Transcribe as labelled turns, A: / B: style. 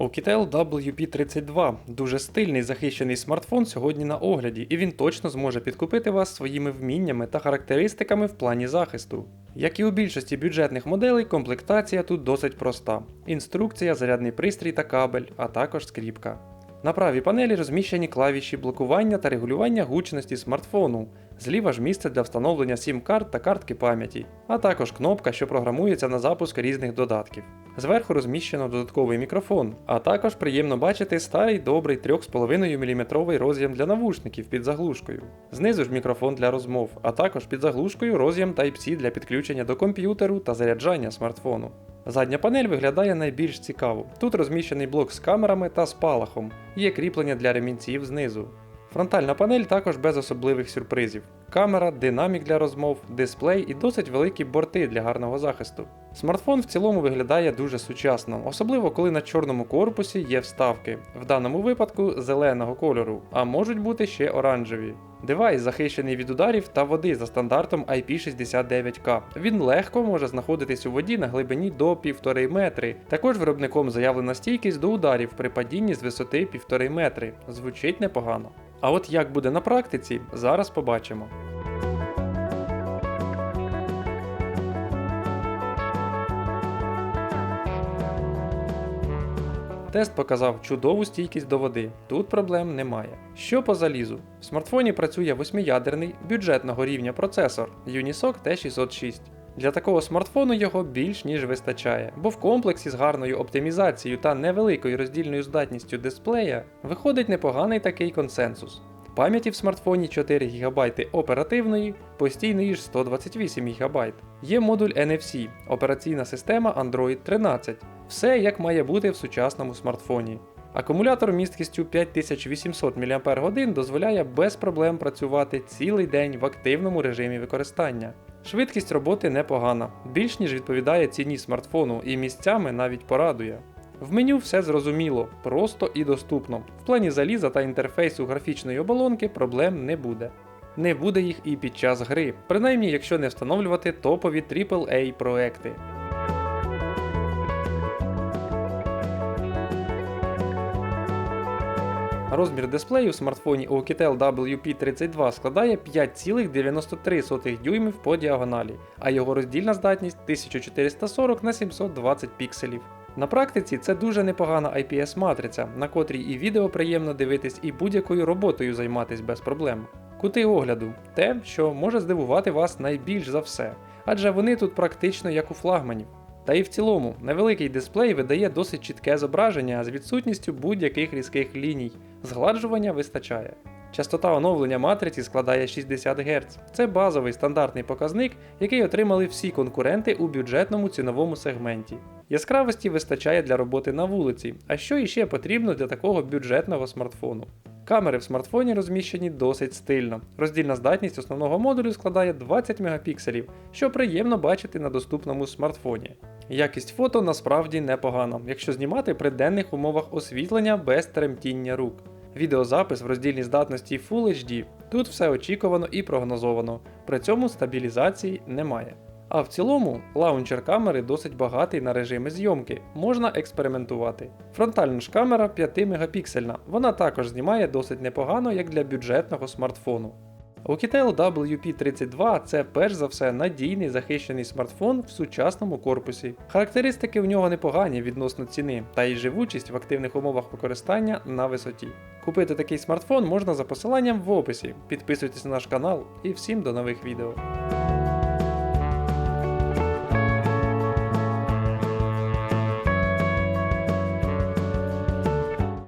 A: Oukitel WP32 дуже стильний захищений смартфон сьогодні на огляді, і він точно зможе підкупити вас своїми вміннями та характеристиками в плані захисту. Як і у більшості бюджетних моделей, комплектація тут досить проста: інструкція, зарядний пристрій та кабель, а також скріпка. На правій панелі розміщені клавіші блокування та регулювання гучності смартфону. Зліва ж місце для встановлення сім-карт та картки пам'яті, а також кнопка, що програмується на запуск різних додатків. Зверху розміщено додатковий мікрофон, а також приємно бачити старий добрий 3,5 мм роз'єм для навушників під заглушкою. Знизу ж мікрофон для розмов, а також під заглушкою роз'єм Type-C для підключення до комп'ютеру та заряджання смартфону. Задня панель виглядає найбільш цікаво. Тут розміщений блок з камерами та спалахом, є кріплення для ремінців знизу. Фронтальна панель також без особливих сюрпризів. Камера, динамік для розмов, дисплей і досить великі борти для гарного захисту. Смартфон в цілому виглядає дуже сучасно, особливо коли на чорному корпусі є вставки, в даному випадку зеленого кольору, а можуть бути ще оранжеві. Девайс захищений від ударів та води за стандартом IP69K. Він легко може знаходитись у воді на глибині до 1,5 метри. Також виробником заявлена стійкість до ударів при падінні з висоти 1,5 метри. Звучить непогано. А от як буде на практиці, зараз побачимо. Тест показав чудову стійкість до води, тут проблем немає. Що по залізу? В смартфоні працює восьмиядерний бюджетного рівня процесор Unisoc T606. Для такого смартфону його більш ніж вистачає, бо в комплексі з гарною оптимізацією та невеликою роздільною здатністю дисплея виходить непоганий такий консенсус. Пам'яті в смартфоні 4 ГБ оперативної, постійної ж 128 ГБ. Є модуль NFC, операційна система Android 13. Все як має бути в сучасному смартфоні. Акумулятор місткістю 5800 мАч дозволяє без проблем працювати цілий день в активному режимі використання. Швидкість роботи непогана, більш ніж відповідає ціні смартфону і місцями навіть порадує. В меню все зрозуміло, просто і доступно. В плані заліза та інтерфейсу графічної оболонки проблем не буде. Не буде їх і під час гри, принаймні якщо не встановлювати топові AAA проекти. Розмір дисплею в смартфоні Oukitel WP32 складає 5,93 дюймів по діагоналі, а його роздільна здатність 1440 на 720 пікселів. На практиці це дуже непогана IPS-матриця, на котрій і відео приємно дивитись, і будь-якою роботою займатись без проблем. Кути огляду те, що може здивувати вас найбільш за все, адже вони тут практично як у флагманів. Та і в цілому, невеликий дисплей видає досить чітке зображення з відсутністю будь-яких різких ліній, згладжування вистачає. Частота оновлення матриці складає 60 Гц. Це базовий стандартний показник, який отримали всі конкуренти у бюджетному ціновому сегменті. Яскравості вистачає для роботи на вулиці, а що іще потрібно для такого бюджетного смартфону. Камери в смартфоні розміщені досить стильно. Роздільна здатність основного модулю складає 20 мегапікселів, що приємно бачити на доступному смартфоні. Якість фото насправді непогана, якщо знімати при денних умовах освітлення без тремтіння рук. Відеозапис в роздільній здатності Full HD. Тут все очікувано і прогнозовано, при цьому стабілізації немає. А в цілому, лаунчер камери досить багатий на режими зйомки, можна експериментувати. Фронтальна ж камера 5 мегапіксельна, вона також знімає досить непогано як для бюджетного смартфону. Oukitel WP32 це перш за все надійний захищений смартфон в сучасному корпусі. Характеристики в нього непогані відносно ціни, та й живучість в активних умовах використання на висоті. Купити такий смартфон можна за посиланням в описі. Підписуйтесь на наш канал і всім до нових відео.